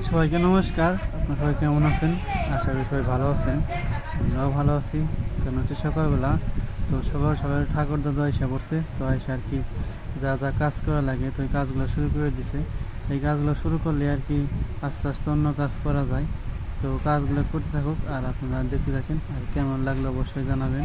সবাইকে নমস্কার। আপনার সবাই কেমন আছেন? আশা করি সবাই ভালো আছেন। আমরাও ভালো আছি। তো হচ্ছে সকালবেলা, তো সকাল সকাল ঠাকুর দাদা এসে পড়ছে। তো এসে আর কি যা যা কাজ করা লাগে, তো এই কাজগুলো শুরু করে দিছে। এই কাজগুলো শুরু করলে আর কি আস্তে আস্তে অন্য কাজ করা যায়। তো কাজগুলো করতে থাকুক আর আপনারা দেখতে থাকেন আর কেমন লাগল অবশ্যই জানাবেন।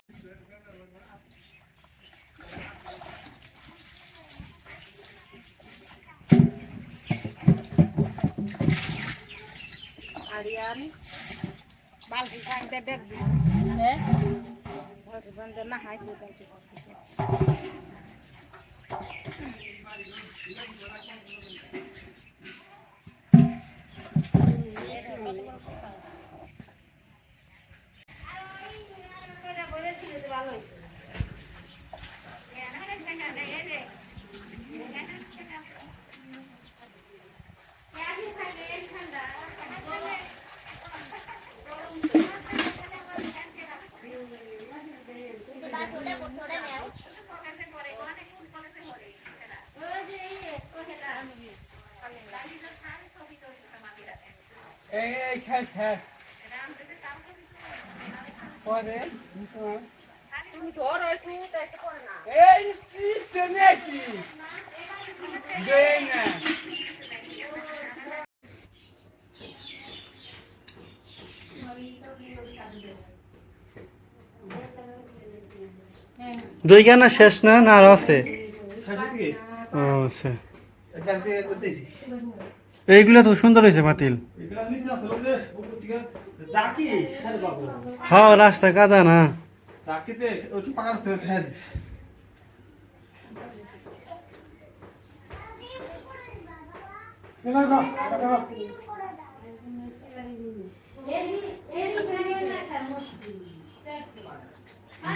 আরিয়ান বালতি থাকতে দেখবি হ্যাঁ না হাই এই খেল খেল পরে? তুমি ধর ওই তুই তো একটু করে না। এই ইস্তে না দুই গানা শেষ না? না আর আছে। ও আচ্ছা এইগুলো তো সুন্দর হয়েছে বাতিল হ্যাঁ রাস্তা কাদা না। ফ্যান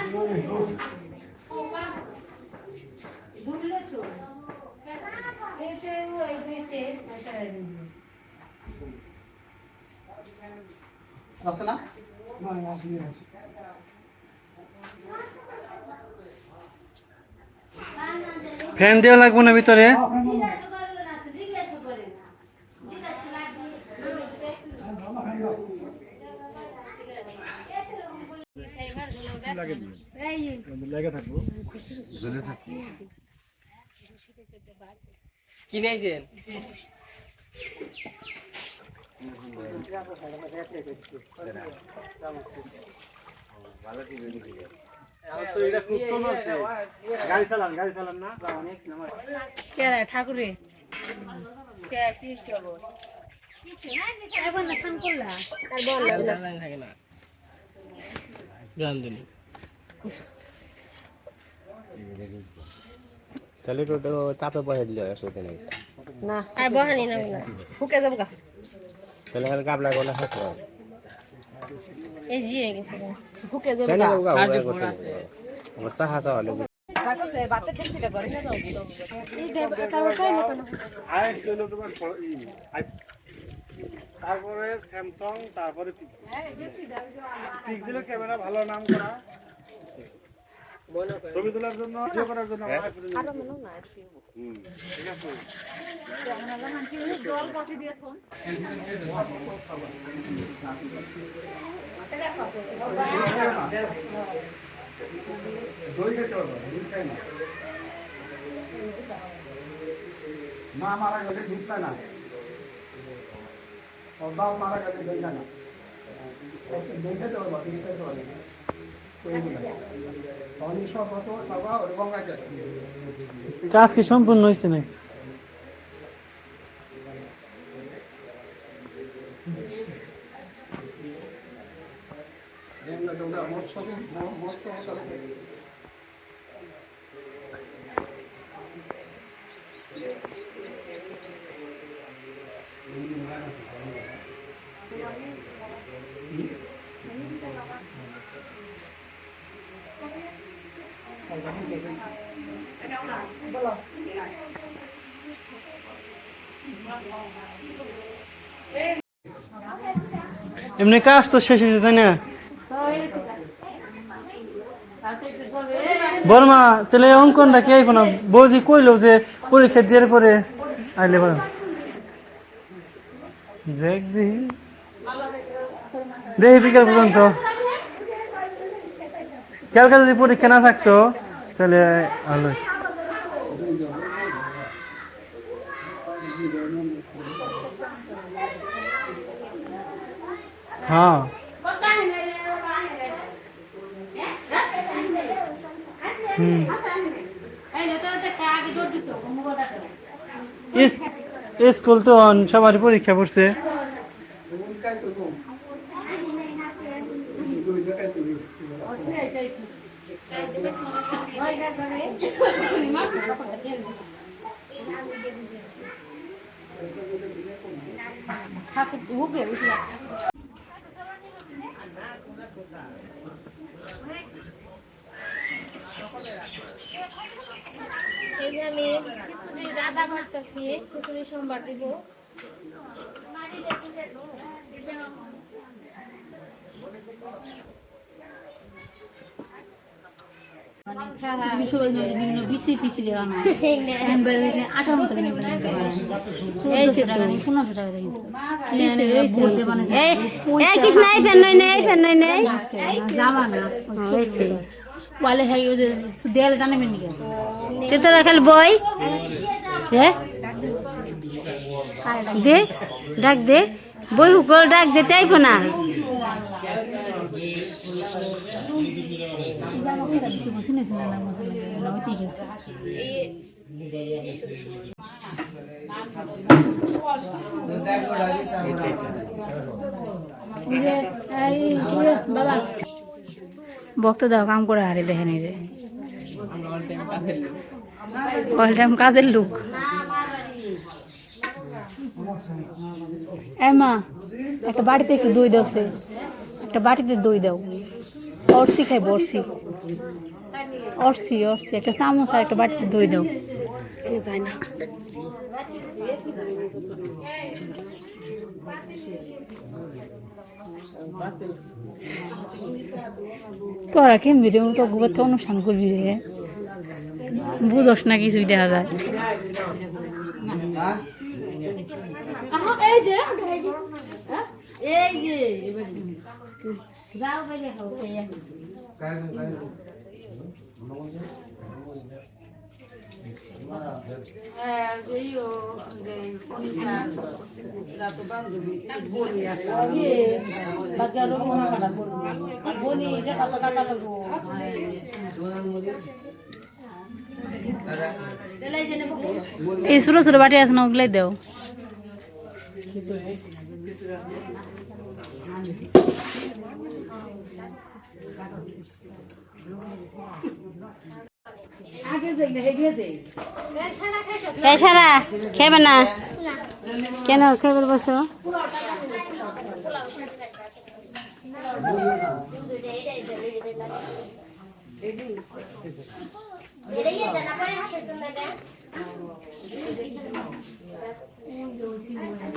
দেওয়া লাগবে না ভিতরে কি নেছেন গাড়ি চালান গাড়ি না অনেক কে রে ঠাকুরে তাহলে তাপে বসে দিলে না আর বহানি না ফুকে যাব তাহলে কাবলা গলা হাতে এই জি হয়ে গেছে ঢুকে সাহায্য আবু করা করতে আমার চাহা চাওয়া লাগবে তারপরে স্যামসাং তারপরে পিক্সেলের ক্যামেরা ভালো নাম করা। ছবি তোলার জন্য ভিডিও করার জন্য নিয়ে মা মারা গেলে ঢুকবে না। ওর বাবা মারা গেলে ঢুকবে না। দেখে তো দেখতে তো কাজ কি সম্পূর্ণ হয়েছে নাকি? মস্ত এমনি কাজ তো শেষ হয়েছে, তাই না? বর্মা, তাহলে অঙ্কনটা কে আইব না? বৌদি কইলো যে পরীক্ষা দিয়ে পরে আইলে বলো। দেখ দেখি। দেখি বিকাল পর্যন্ত। কালকে যদি পরীক্ষা না থাকতো তাহলে ভালো। হ্যাঁ। হুম। স্কুল তো সবারই পরীক্ষা পড়ছে এই যে আমি খিচুড়ি রাধা করতেছি। খিচুড়ি সোমবার দিব বিসি পিসি তোরা খালি বই দে ডাক দে বই হুকল ডাক দে তাইব না শুনে শুনে না মতো ওই ঠিক আছে বক্ত দাও, কাম করে হারে দেখে নেই যে। অল কাজের লোক। একটা বাড়িতে একটু দই দাও সে। একটা বাটিতে দই দাও। অরসি খাই অরসি অরসি অরসি, একটা চামচ আর একটা বাটিতে দই দাও। তোরা কেমনি রে তো গোবর তো অনুষ্ঠান করবি রে? বুঝোস না কিছুই দেখা যায়। এই যে এই ছোট ছোট বাটি আছে না ওগুলাই দাও। পেশারা খেবে না কেন খেয়ে বসো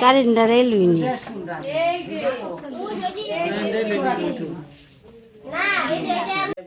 কারেন্টার এলুইনি না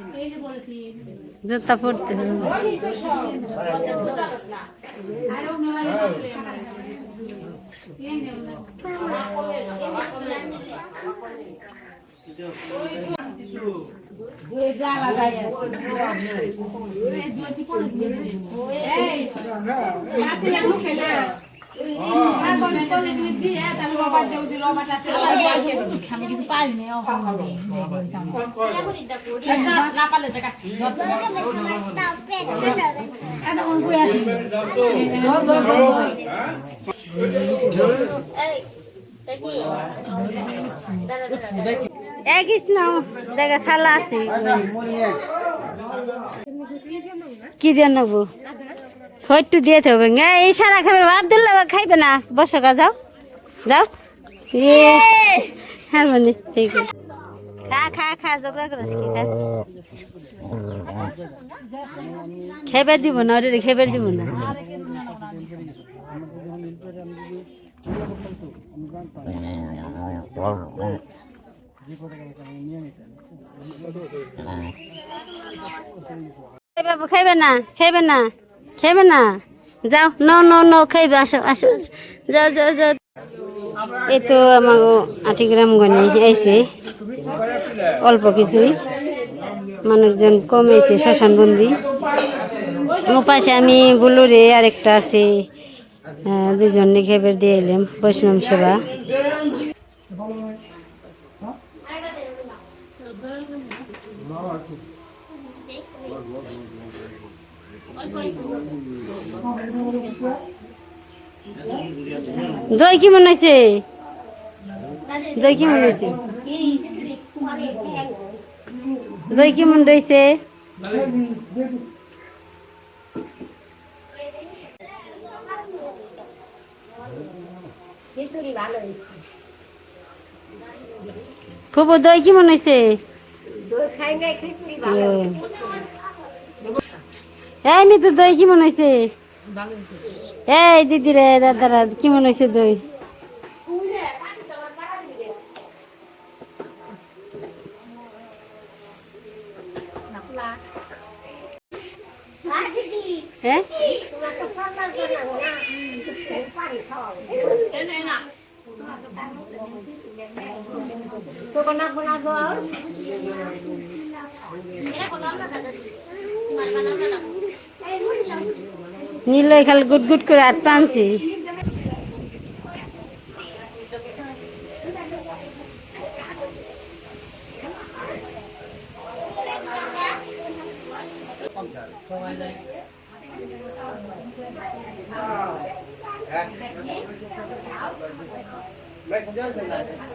এটাই নইছে কিন্তু বাড়ি নইছে কি জুতা পড়তে হবে এই দেখি দাঁড়া দাঁড়া এ কৃষ্ণ দেখা সালা আছে কি দিয়ে নেব? হয়তো দিয়ে হবে। না এই সারা খাবার ভাত দিলে খাইবে না। বসো গা, যাও। যাও। হ্যাঁ মানে ঠিক আছে। খা খা খা ঝগড়া করিস কি, খা। খেবে দিব না ওটা খেবে দিব না। খাইবে না খাইবে না। খাইবে না? যাও ন ন ন খাইবে, আসো আসো। যাও যাও যাও। এই তো আমার আটি গ্রাম গনি আইছে। অল্প কিছুই মানুষজন কমেছে ও পাশে আমি বুলুরে আরেকটা আছে। দুজন খেবের দিয়ে এলাম, বৈষ্ণব সেবা। দই কি মনে হয়েছে? দই কি মনে হয়েছে দই কি মনে হয়েছে ফুপু দই কি মনে হয়েছে এই নিতু দই কি মনে হয়েছে? এই দিদি রে দাদারা কি মনে হয়েছে দই? হ্যাঁ? নীল খালি গুট গুট করে হাত টানছি Hãy subscribe cho kênh Ghiền Mì Gõ Để không bỏ lỡ